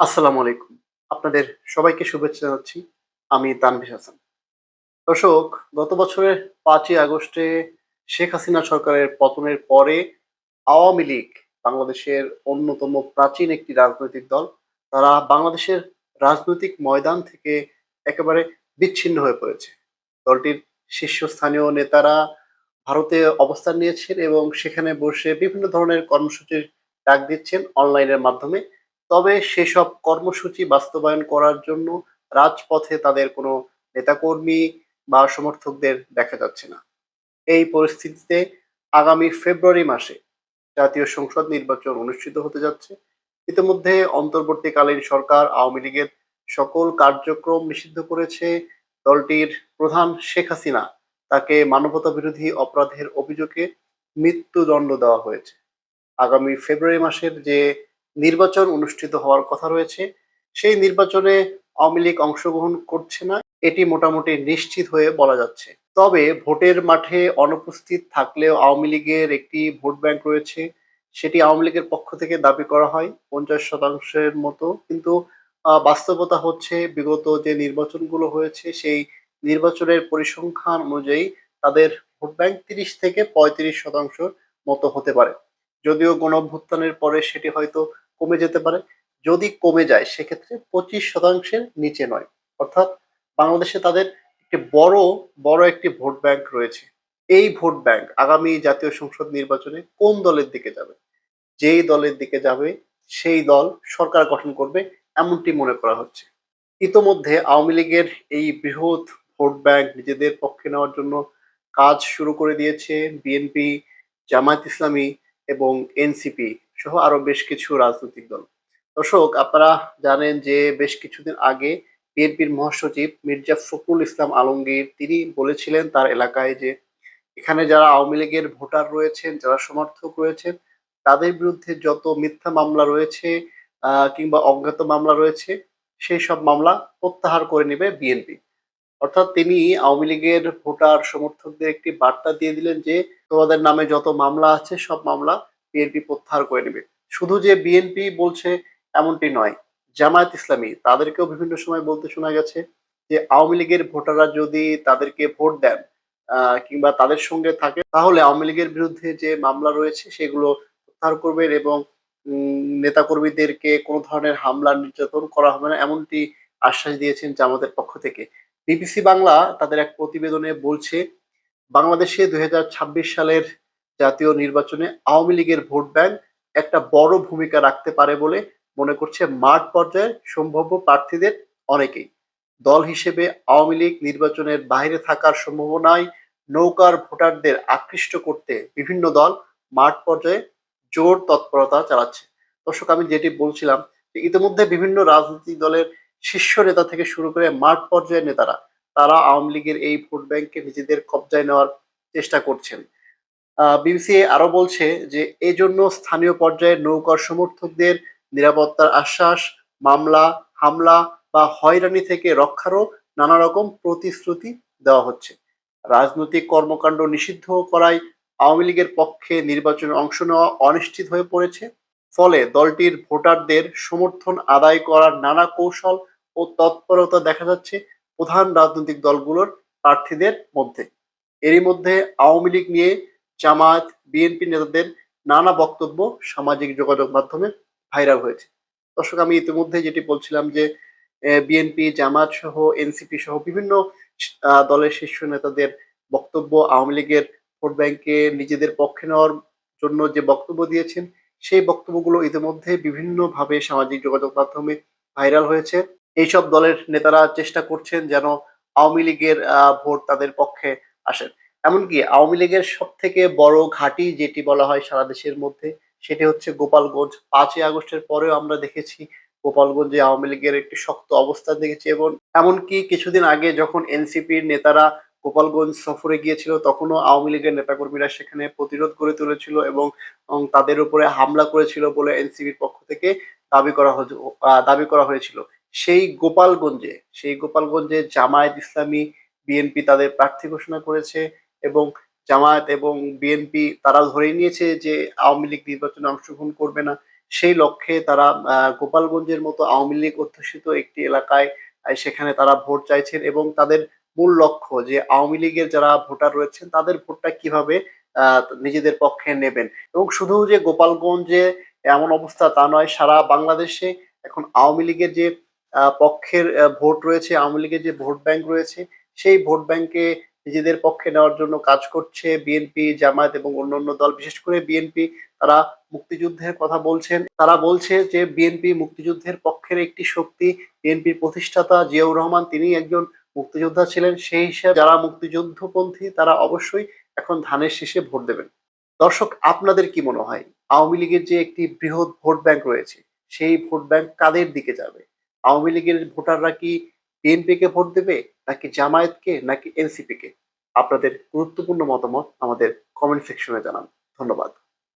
আসসালামু আলাইকুম। আপনাদের সবাইকে শুভেচ্ছা জানাচ্ছি। আমি তানভীর হাসান। দর্শক, গত বছরের পাঁচই আগস্টে শেখ হাসিনা সরকারের পতনের পরে আওয়ামী লীগ বাংলাদেশের অন্যতম প্রাচীন একটি রাজনৈতিক দল। তারা বাংলাদেশের রাজনৈতিক ময়দান থেকে একেবারে বিচ্ছিন্ন হয়ে পড়েছে। দলটির শীর্ষস্থানীয় নেতারা ভারতে অবস্থান নিয়েছেন এবং সেখানে বসে বিভিন্ন ধরনের কর্মসূচির ডাক দিচ্ছেন অনলাইনের মাধ্যমে। তবে সেসব কর্মসূচি বাস্তবায়ন করার জন্য রাজপথে তাদের কোনো নেতাকর্মী বা সমর্থকদের দেখা যাচ্ছে না। এই পরিস্থিতিতে আগামী ফেব্রুয়ারি মাসে জাতীয় সংসদ নির্বাচন অনুষ্ঠিত হতে যাচ্ছে। ইতিমধ্যে অন্তর্বর্তীকালীন সরকার আওয়ামী লীগের সকল কার্যক্রম নিষিদ্ধ করেছে। দলটির প্রধান শেখ হাসিনা তাকে মানবতা বিরোধী অপরাধের অভিযোগে মৃত্যুদণ্ড দেওয়া হয়েছে। আগামী ফেব্রুয়ারি মাসের যে নির্বাচন অনুষ্ঠিত হওয়ার কথা রয়েছে। সেই নির্বাচনে আওয়ামী লীগ অংশগ্রহণ করছে না, এটি মোটামুটি নিশ্চিত হয়ে বলা যাচ্ছে। তবে ভোটের মাঠে অনুপস্থিত থাকলেও আওয়ামী লীগের একটি ভোট ব্যাংক রয়েছে, সেটি আওয়ামী লীগের পক্ষ থেকে দাবি করা হয় পঞ্চাশ শতাংশের মতো। কিন্তু বাস্তবতা হচ্ছে বিগত যে নির্বাচনগুলো হয়েছে, সেই নির্বাচনের পরিসংখ্যান অনুযায়ী তাদের ভোট ব্যাংক তিরিশ থেকে পঁয়ত্রিশ শতাংশ মতো হতে পারে। যদিও গণঅভ্যুত্থানের পরে সেটি হয়তো কমে যেতে পারে। যদি কমে যায়, সেক্ষেত্রে পঁচিশ শতাংশের নিচে নয়। অর্থাৎ বাংলাদেশে তাদের একটি বড় বড় একটি ভোট ব্যাংক রয়েছে। এই ভোট ব্যাংক আগামী জাতীয় সংসদ নির্বাচনে কোন দলের দিকে যাবে? যেই দলের দিকে যাবে, সেই দল সরকার গঠন করবে, এমনটি মনে করা হচ্ছে। ইতোমধ্যে আওয়ামী লীগের এই বৃহৎ ভোট ব্যাংক নিজেদের পক্ষে নেওয়ার জন্য কাজ শুরু করে দিয়েছে বিএনপি, জামায়াত ইসলামী এবং এনসিপি সহ আরও বেশ কিছু রাজনৈতিক দল। দর্শক, আপনারা জানেন যে বেশ কিছুদিন আগে বিএনপির মহাসচিব মির্জা ফখরুল ইসলাম আলমগীর তিনি বলেছিলেন তার এলাকায় যে এখানে যারা আওয়ামী লীগের ভোটার রয়েছেন, যারা সমর্থক রয়েছেন, তাদের বিরুদ্ধে যত মিথ্যা মামলা রয়েছে কিংবা অজ্ঞাত মামলা রয়েছে, সেই সব মামলা প্রত্যাহার করে নেবে বিএনপি। অর্থাৎ তিনি আওয়ামী লীগের ভোটার সমর্থকদের একটি বার্তা দিয়ে দিলেন যে তোমাদের নামে যত মামলা আছে, সব মামলা বিএনপি প্রত্যাহার করে নেবে। শুধু যে বিএনপি বলছে এমনটি নয়, জামায়াত ইসলামী, তাদেরকেও বিভিন্ন সময় বলতে শোনা গেছে যে আওয়ামী লীগের ভোটাররা যদি তাদেরকে ভোট দেন কিংবা তাদের সঙ্গে থাকে, তাহলে আওয়ামী লীগের বিরুদ্ধে যে মামলা রয়েছে, সেগুলো প্রত্যাহার করবেন এবং নেতাকর্মীদেরকে কোনো ধরনের হামলা নির্যাতন করা হবে না, এমনটি আশ্বাস দিয়েছেন জামাতের পক্ষ থেকে। বিবিসি বাংলা তাদের এক প্রতিবেদনে বলছে বাংলাদেশে দুই হাজার ছাব্বিশ সালের জাতীয় নির্বাচনে আওয়ামী লীগের ভোট ব্যাংক একটা বড় ভূমিকা রাখতে পারে বলে মনে করছে মাঠ পর্যায়ে সম্ভাব্য প্রার্থীদের অনেকেই। দল হিসেবে আওয়ামী লীগ নির্বাচনের বাইরে থাকার সম্ভাবনায় নৌকার ভোটারদের আকৃষ্ট করতে বিভিন্ন দল মাঠ পর্যায়ে জোর তৎপরতা চালাচ্ছে। দর্শক, আমি যেটি বলছিলাম ইতিমধ্যে বিভিন্ন রাজনৈতিক দলের শীর্ষ নেতা থেকে শুরু করে মাঠ পর্যায়ের নেতারা তারা আওয়ামী লীগের এই ভোট ব্যাংককে নিজেদের কবজায় নেওয়ার চেষ্টা করছেন। বিবিসি আরও বলছে যে, এজন্য স্থানীয় পর্যায়ে নৌকার সমর্থকদের নিরাপত্তার আশ্বাস, মামলা, হামলা বা হয়রানি থেকে রক্ষারও নানা রকম প্রতিশ্রুতি দেওয়া হচ্ছে। রাজনৈতিক কর্মকাণ্ড নিষিদ্ধ করায় আওয়ামী লীগের পক্ষে নির্বাচনে অংশ নেওয়া অনিশ্চিত হয়ে পড়েছে। ফলে দলটির ভোটারদের সমর্থন আদায় করার নানা কৌশল ও তৎপরতা দেখা যাচ্ছে প্রধান রাজনৈতিক দলগুলোর প্রার্থীদের মধ্যে। এরই মধ্যে আওয়ামী লীগ নিয়ে জামায়াত, বিএনপি নেতাদের নানা বক্তব্য সামাজিক যোগাযোগ মাধ্যমে ভাইরাল হয়েছে। দর্শক, আমি ইতিমধ্যে যেটি বলছিলাম যে বিএনপি, জামায়াত সহ, এনসিপি সহ বিভিন্ন দলের শীর্ষ নেতাদের বক্তব্য আওয়ামী লীগের ভোট ব্যাংকে নিজেদের পক্ষে নেওয়ার জন্য যে বক্তব্য দিয়েছেন, সেই বক্তব্যগুলো ইতিমধ্যে বিভিন্নভাবে সামাজিক যোগাযোগ মাধ্যমে ভাইরাল হয়েছে। এইসব দলের নেতারা চেষ্টা করছেন যেন আওয়ামী লীগের ভোট তাদের পক্ষে আসেন এমনকি আওয়ামী লীগের সব থেকে বড় ঘাঁটি যেটি বলা হয় সারা দেশের মধ্যে, সেটি হচ্ছে গোপালগঞ্জ। পাঁচই আগস্টের পরেও আমরা দেখেছি গোপালগঞ্জে আওয়ামী লীগের একটি শক্ত অবস্থান দেখেছি এবং এমনকি কিছুদিন আগে যখন এনসিপির নেতারা গোপালগঞ্জ সফরে গিয়েছিল, তখনও আওয়ামী লীগের নেতাকর্মীরা সেখানে প্রতিরোধ করে তুলেছিল এবং তাদের উপরে হামলা করেছিল বলে এনসিপির পক্ষ থেকে দাবি করা দাবি করা হয়েছিল। সেই গোপালগঞ্জে সেই গোপালগঞ্জে জামায়াত ইসলামী বিএনপি তাদের প্রার্থী ঘোষণা করেছে এবং জামায়াত এবং বিএনপি তারা ধরে নিয়েছে যে আওয়ামী লীগ নির্বাচনে অংশগ্রহণ করবে না। সেই লক্ষ্যে তারা গোপালগঞ্জের মতো আওয়ামী লীগ অধ্যুষিত একটি এলাকায় সেখানে তারা ভোট চাইছেন এবং তাদের মূল লক্ষ্য যে আওয়ামী লীগের যারা ভোটার রয়েছেন তাদের ভোটটা কীভাবে নিজেদের পক্ষে নেবেন। এবং শুধু যে গোপালগঞ্জে এমন অবস্থা তা নয়, সারা বাংলাদেশে এখন আওয়ামী লীগের যে পক্ষের ভোট রয়েছে, আওয়ামী লীগের যে ভোট ব্যাংক রয়েছে, সেই ভোট ব্যাংকে নিজেদের পক্ষে নেওয়ার জন্য কাজ করছে বিএনপি জামায়াত এবং অন্যান্য দল। বিশেষ করে বিএনপি তারা মুক্তিযুদ্ধের কথা বলছেন। তারা বলছে যে বিএনপি মুক্তিযুদ্ধের পক্ষের একটি শক্তি বিএনপির প্রতিষ্ঠাতা জিয়াউর রহমান তিনি একজন মুক্তিযোদ্ধা ছিলেন। সেই হিসাবে যারা মুক্তিযুদ্ধপন্থী, তারা অবশ্যই এখন ধানের শীষে ভোট দেবেন। দর্শক, আপনাদের কি মনে হয়? আওয়ামী লীগের যে একটি বৃহৎ ভোট ব্যাংক রয়েছে, সেই ভোট ব্যাংক কাদের দিকে যাবে? আওয়ামী লীগের ভোটাররা কি বিএনপি কে ভোট দেবে, নাকি জামায়াতকে, নাকি এনসিপি কে? আপনাদের গুরুত্বপূর্ণ মতামত আমাদের কমেন্ট সেকশনে জানান। ধন্যবাদ।